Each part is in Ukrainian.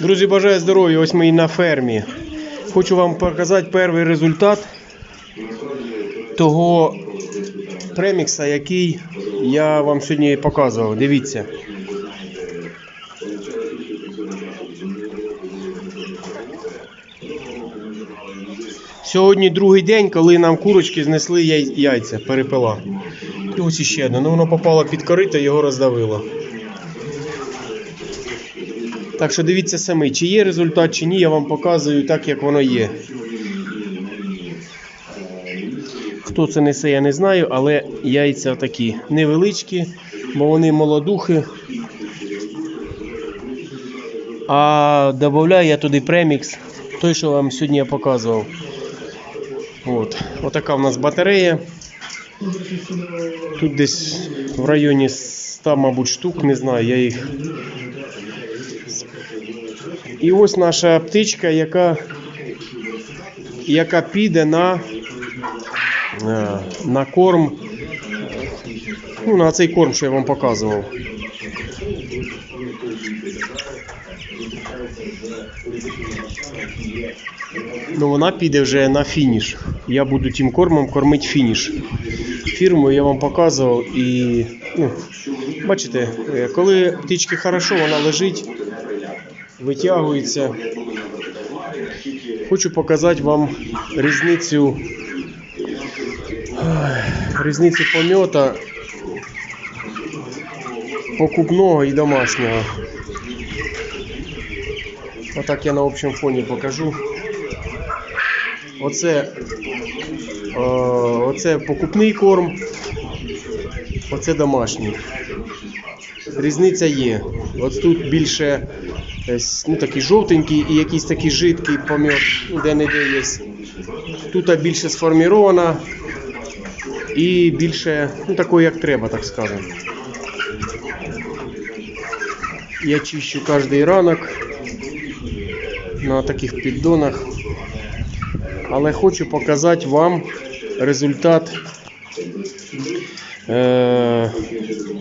Друзі, бажаю здоров'я, ось ми і на фермі. Хочу вам показати перший результат того премікса, який я вам сьогодні показував. Дивіться. Сьогодні другий день, коли нам курочки знесли яй- яйця, перепила. І ось іще одне. Ну воно попало під корито, його роздавило. Так що дивіться самі, чи є результат, чи ні, я вам показую так, як воно є. Хто це несе, я не знаю, але яйця такі невеличкі, бо вони молодухи. А додаю я туди премікс, той, що вам сьогодні я показував. От. Отака в нас батарея. Тут десь в районі 100, мабуть, штук, не знаю, я їх. І ось наша птичка, яка, яка піде на, е, на корм. Ну, на цей корм, що я вам показував. Ну, вона піде вже на фініш. Я буду тим кормом кормити фініш. Фірму я вам показував і ну, бачите, е, коли птички хорошо, вона лежить, витягується. Хочу показати вам різницю різницю помета покупного і домашнього. Отак я на общому фоні покажу. Оце, е, оце покупний корм, оце домашній. Різниця є. От тут більше ну, такий жовтенький і якийсь такий жидкий помет, ну, де не де є. Тут більше сформірована і більше ну, такої, як треба, так скажемо. Я чищу кожний ранок на таких піддонах. Але хочу показати вам результат е,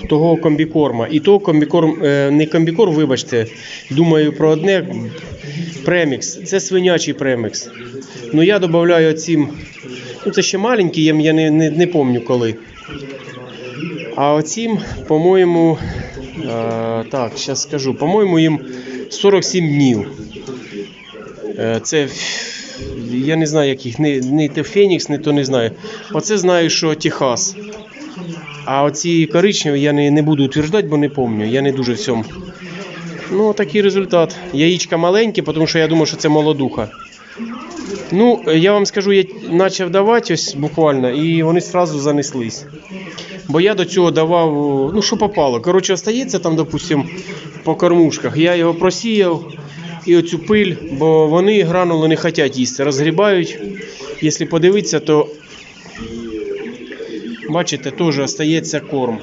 того комбікорма. І то комбікорм, е, не комбікорм, вибачте, думаю про одне премікс. Це свинячий премікс. Ну я додаю цим. Ну це ще маленький, я, не, не, не пам'ятаю коли. А оцім, по-моєму, е, так, зараз скажу, по-моєму, їм 47 днів. Це я не знаю яких, не, не то Фенікс, не то не знаю. Оце знаю, що Техас. А оці коричневі я не, не буду утверждати, бо не пам'ятаю. Я не дуже в цьому. Ну, такий результат. Яєчка маленькі, тому що я думаю, що це молодуха. Ну, я вам скажу, я почав давати ось буквально, і вони одразу занеслись. Бо я до цього давав, ну що попало. Коротше, остається там, допустим, по кормушках. Я його просіяв і оцю пиль, бо вони гранули не хочуть їсти, розгрібають. Якщо подивитися, то бачите, теж остається корм.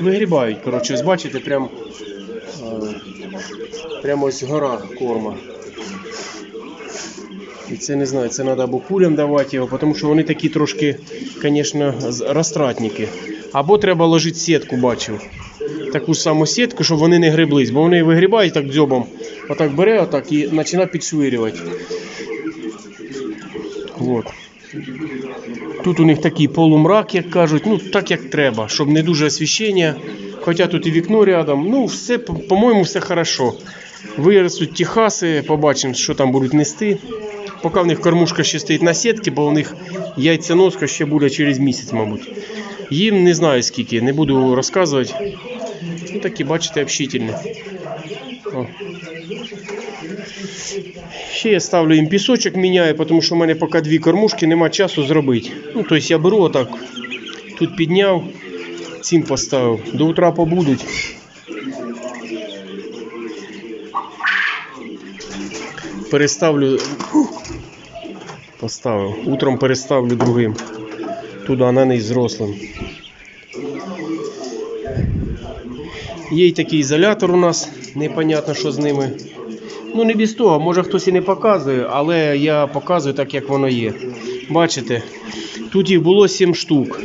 Вигрібають, коротше, ось бачите, прям, е, прямо ось гора корма. І це не знаю, це треба або курям давати його, тому що вони такі трошки, звісно, розтратники. Або треба ложити сітку, бачив. Таку саму сітку, щоб вони не гриблись, бо вони вигрібають так дзьобом. Отак бере отак і починає підшвирювати. От. Тут у них такий полумрак, як кажуть, ну так як треба, щоб не дуже освіщення. Хоча тут і вікно рядом. Ну, все, по- по-моєму, все хорошо. Виростуть техаси, побачимо, що там будуть нести. Поки в них кормушка ще стоїть на сітці, бо у них яйценоска ще буде через місяць, мабуть. Їм не знаю скільки, не буду розказувати. Ну такі, бачите, общительні. Ще я ставлю їм пісочок, міняю, тому що в мене поки дві кормушки, нема часу зробити. Ну, тобто я беру отак, тут підняв, цим поставив. До утра побудуть. Переставлю. Поставив. Утром переставлю другим. Туди на низ зрослим. Є й такий ізолятор у нас, непонятно, що з ними. Ну, не без того, може хтось і не показує, але я показую так, як воно є. Бачите, тут їх було 7 штук.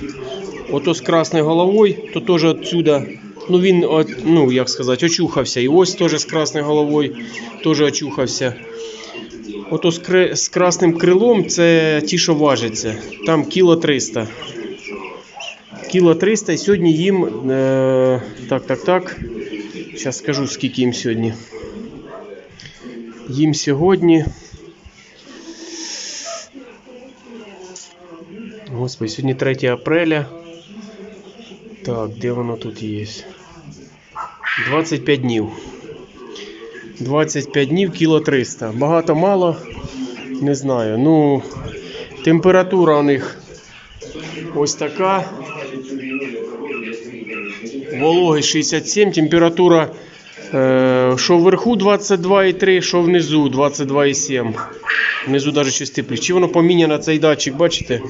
Ото з красною головою, то теж отсюда Ну він, ну як сказати, очухався. І ось теж з красною головою теж очухався. Ото з, красним крилом це ті, що важаться. Там кіло 300. Кіло 300 і сьогодні їм. Е... Так, так, так. Зараз скажу, скільки їм сьогодні. Їм сьогодні. Господи, сьогодні 3 апреля. Так, де воно тут є? 25 днів. 25 днів кіло 300. Багато мало. Не знаю. Ну, температура у них ось така. Вологий 67, температура е, що вверху 22,3, що внизу 22,7. Внизу навіть щось тепліше. Чи воно поміняно цей датчик, бачите?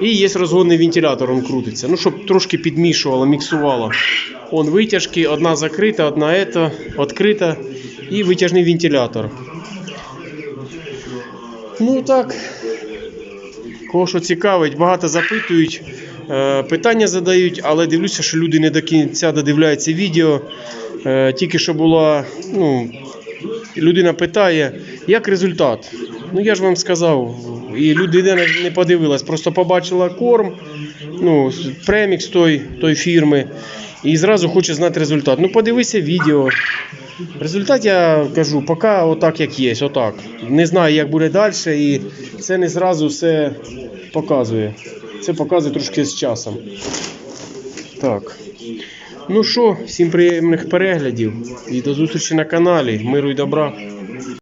І є розгонний вентилятор, він крутиться. Ну, щоб трошки підмішувало, міксувало. Он витяжки, одна закрита, одна ета, відкрита і витяжний вентилятор. Ну так. Кого що цікавить, багато запитують, питання задають, але дивлюся, що люди не до кінця додивляються відео. Е, Тільки що була, ну, людина питає, як результат. Ну я ж вам сказав, і людина не подивилась, просто побачила корм, ну, премікс той, той фірми, і зразу хоче знати результат. Ну подивися відео. Результат я кажу, поки отак як є, отак. Не знаю, як буде далі, і це не зразу все показує. Це показує трошки з часом. Так. Ну що, всім приємних переглядів і до зустрічі на каналі. Миру і добра.